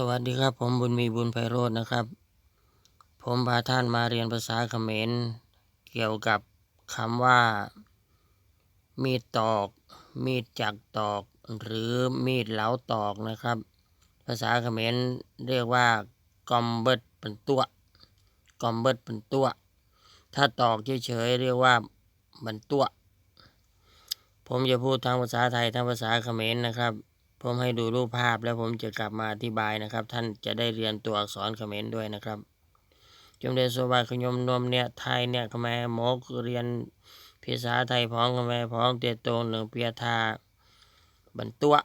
สวัสดีครับ ผมบุญมีบุญไพโรจน์นะครับ ผมพาท่านมาเรียนภาษาเขมร เกี่ยวกับคำว่า มีดตอก มีดจักตอก หรือมีดเหลาตอกนะครับ ภาษาเขมรเรียกว่ากอมเบิดเป็นตัวกอมเบิดเป็นตัว ถ้าตอกเฉยๆเรียกว่าบันตัว ผมจะพูดทั้งภาษาไทยทั้งภาษาเขมรนะครับ ผมให้ดูรูปภาพแล้วผมจะกลับมาอธิบายนะครับ ท่านจะได้เรียนตัวอักษรเขมรด้วยนะครับจมเดชสวายขยมนมเนี่ยไทยเนี่ยขแมหมกเรียนภาษาไทยพ้องขแมพ้องเตียตรงหนึ่งเปียทาบรรตัว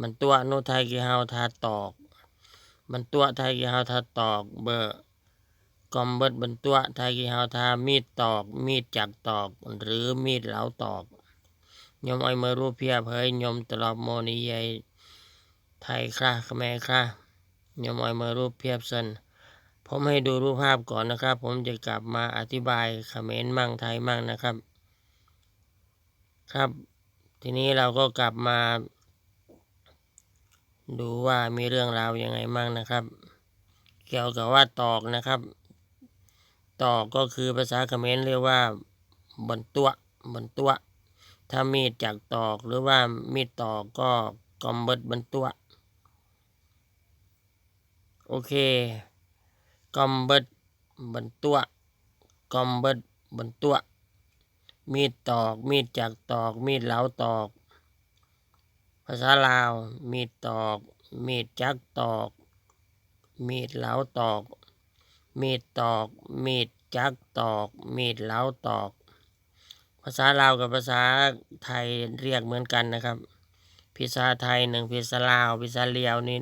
บรรตัวโนไทยกีฮาทาตอกบรรตัวไทยกีฮาทาตอกเบอร์กอมเบิดบรรตัวไทยกีฮาทามีดตอกมีดจักตอก หรือมีดเหลาตอกยมอ้อยเมรูเพียเฮ้ยยมตลอดโมนิยาย ไทยค่ะขแม่ค่ะยมอ้อยเมื่อรูปเพียบสันผมให้ดูรูปภาพก่อนนะครับ ผมจะกลับมาอธิบายเขมรมั่งไทยมั่งนะครับ ครับ ทีนี้เราก็กลับมา ดูว่ามีเรื่องราวยังไงมั่งนะครับ เกี่ยวกับว่าตอกนะครับ ตอกก็คือภาษาเขมรเรียกว่าบนตัวบนตัวถ้ามีดจากตอกหรือว่ามีดตอกก็กอมเบิดบรรตัว โอเคกอมเบิดบรรตัวกอมเบิดบรรตัว มีดตอก มีดจากตอก มีดเหลาตอก ภาษาลาว มีดตอก มีดจักตอก มีดเหลาตอก มีดตอก มีดจักตอก มีดเหลาตอก ภาษาลาวกับภาษาไทยเรียกเหมือนกันนะครับภาษาไทยหนึ่งภาษาลาวภาษาเลียวนี่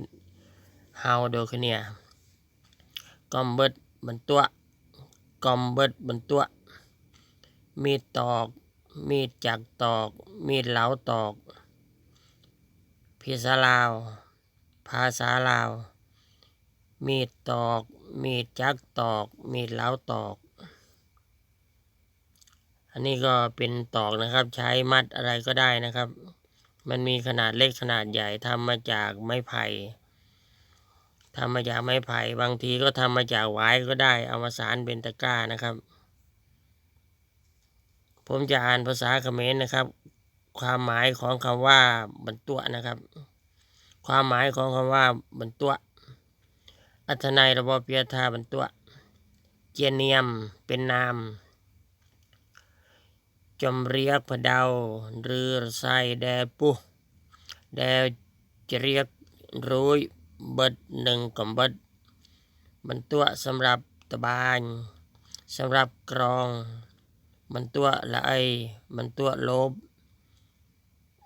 เฮาโดคือเนี่ยกอมเบิดบรรตัวกอมเบิดบรรตัว มีดตอก มีดจักตอก มีดเหลาตอกภาษาลาว ภาษาลาว มีดตอก มีดจักตอก มีดเหลาตอก อันนี้ก็เป็นตอกนะครับ ใช้มัดอะไรก็ได้นะครับ มันมีขนาดเล็กขนาดใหญ่ทำมาจากไม้ไผ่ ทำมาจากไม้ไผ่บางทีก็ทำมาจากไว้ก็ได้เอามาสารเป็นตะกร้านะครับ ผมจะอ่านภาษาเขมรนะครับ ความหมายของคำว่าบรรตัวนะครับ ความหมายของคำว่าบรรตัวอัธนัยระบบเปียธาบรรตัวเจียเนียมเป็นนามจมเรียกพะเดาหรือไซแดปุแดจเรียกรุย เบิดหนึ่งกำเบิดมันตัวสำหรับตะบานสำหรับกรองมันตัวละไอมันตัวลบ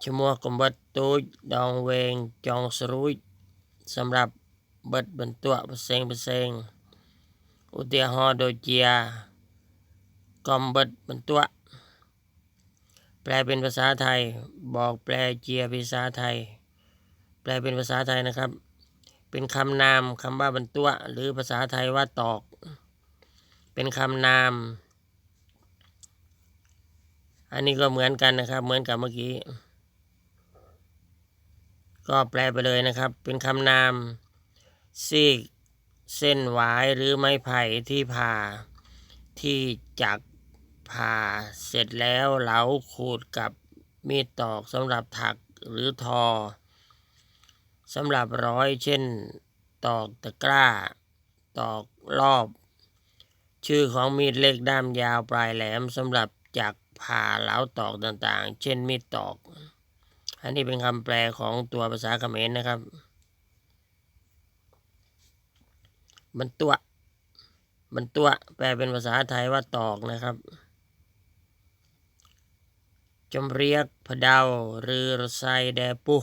ชมัวกำเบิดตูดดองเวงจองสรุยสำหรับเบิดบันตัวเปเซงเปเซงอุตียหอดเจียกำเบิดบันตัวแปลเป็นภาษาไทย บอกแปลเจียภาษาไทย แปลเป็นภาษาไทยนะครับ เป็นคำนามคำว่าบรรตัว หรือภาษาไทยว่าตอก เป็นคำนาม อันนี้ก็เหมือนกันนะครับ เหมือนกับเมื่อกี้ ก็แปลไปเลยนะครับ เป็นคำนามซีกเส้นหวายหรือไม้ไผ่ที่ผ่า ที่จักผ่าเสร็จแล้วเหลาขูดกับมีดตอกสำหรับถักหรือทอ สำหรับร้อยเช่น ตอกตะกร้า ตอกรอบ ชื่อของมีดเล็กด้ามยาวปลายแหลมสำหรับจักผ่าเหลาตอกต่างๆ เช่นมีดตอก อันนี้เป็นคำแปลของตัวภาษาเขมรนะครับ มันตัว มันตัว แปลเป็นภาษาไทยว่าตอกนะครับจมเรียกพะเดาหรือไซแดปุ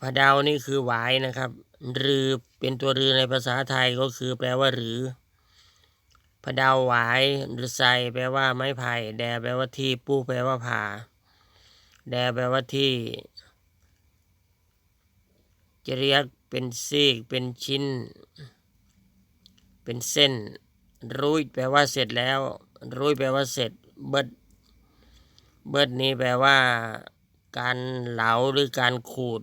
พะดานี่คือหวายนะครับรือเป็นตัวรือในภาษาไทยก็คือแปลว่าหรือพะดาหวายหรือไซแปลว่าไม้ไผ่แดแปลว่าที่ปูแปลว่าผ่าแดแปลว่าที่จะเรียกเป็นซีกเป็นชิ้น เป็นเส้น รุยแปลว่าเสร็จแล้ว รุยแปลว่าเสร็จ เบิด เบิดนี้แปลว่า การเหลาหรือการขูด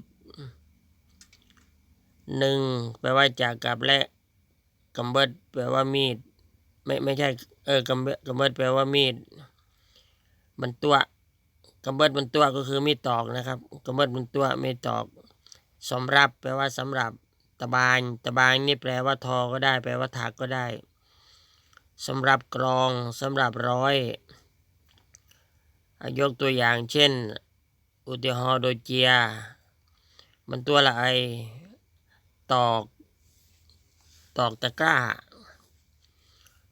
หนึ่งแปลว่าจากกับและกำเบิดแปลว่ามีด ไม่ไม่ใช่ เออกำเบิดกำเบิดแปลว่ามีดมันตัวกำเบิดมันตัวก็คือมีดตอกนะครับกำเบิดมันตัวมีดตอกสำรับแปลว่าสำหรับตะบานตะบานนี่แปลว่าทอก็ได้ แปลว่าถักก็ได้สำหรับกรองสำหรับร้อยยกตัวอย่างเช่น อุติฮอโดเจีย มันตัวละไอ ตอก ตอกตะกร้า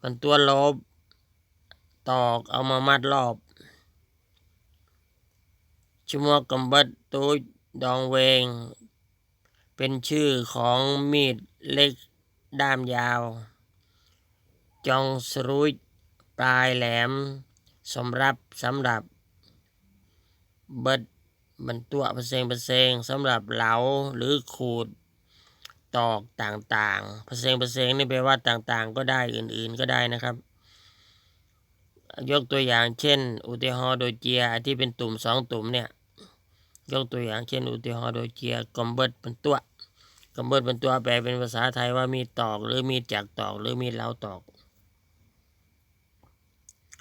มันตัวลบ ตอกเอามามัดรอบชั่วโมงกำบัดตูดดองเวง เป็นชื่อของมีดเล็กด้ามยาว จองสรุยปลายแหลมสำหรับสำหรับ เบิดบรรตัวเปรเซงเปรเซงสำหรับเหลาหรือขูด ตอกต่างๆเปอร์เซงเปอร์เซงนี่แปลว่าต่างๆ ก็ได้อื่นๆก็ได้นะครับ ยกตัวอย่างเช่น อุติฮอโดเจียที่เป็นตุ่มสองตุ่มเนี่ยยกตัวอย่างเช่น อุติฮอโดเจียกอมเบิดเป็นตัวกอมเบิดเป็นตัวแปลเป็นภาษาไทยว่ามีตอกหรือมีจักตอกหรือมีเหลาตอก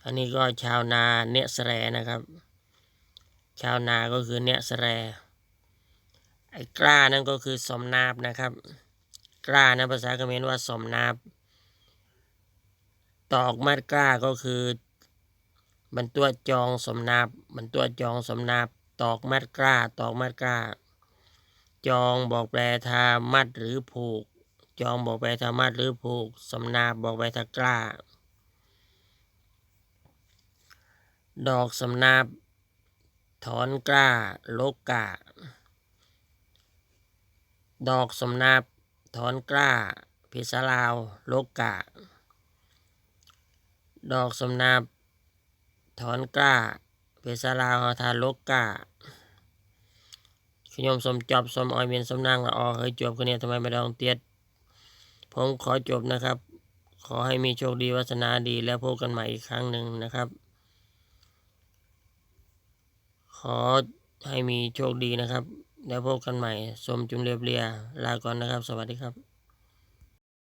อันนี้ก็ชาวนาเนสแรนะครับ ชาวนาก็คือเนสแรไอ้กล้านั่นก็คือสมนาบนะครับ กล้านะภาษาเขมรว่าสมนาบตอกมัดกล้าก็คือ บรรตัวจองสมนาบบรรตัวจองสมนาบตอกมัดกล้า ตอกมัดกล้า จองบอกแปลทามัดหรือผูก จองบอกแปลทามัดหรือผูกสมนาบบอกแปลทากล้า ดอกสำนาบถอนกล้าลกกาดอกสำนาบ ถอนกล้าพิศลาวโลกกาดอกสำนาบถอนกล้าเพิศลาวหาทานลกกาขยมสมจอบสมออยเมียนสมนางละออเฮ้ยจบกันเนี่ยทำไมไม่ได้ลองเตียด ผมขอจบนะครับ ขอให้มีโชคดีวาสนาดีแล้วพบกันใหม่อีกครั้งหนึ่งนะครับ ขอให้มีโชคดีนะครับ แล้วพบกันใหม่สมจุมเรียบเรีย ลาก่อนนะครับ สวัสดีครับ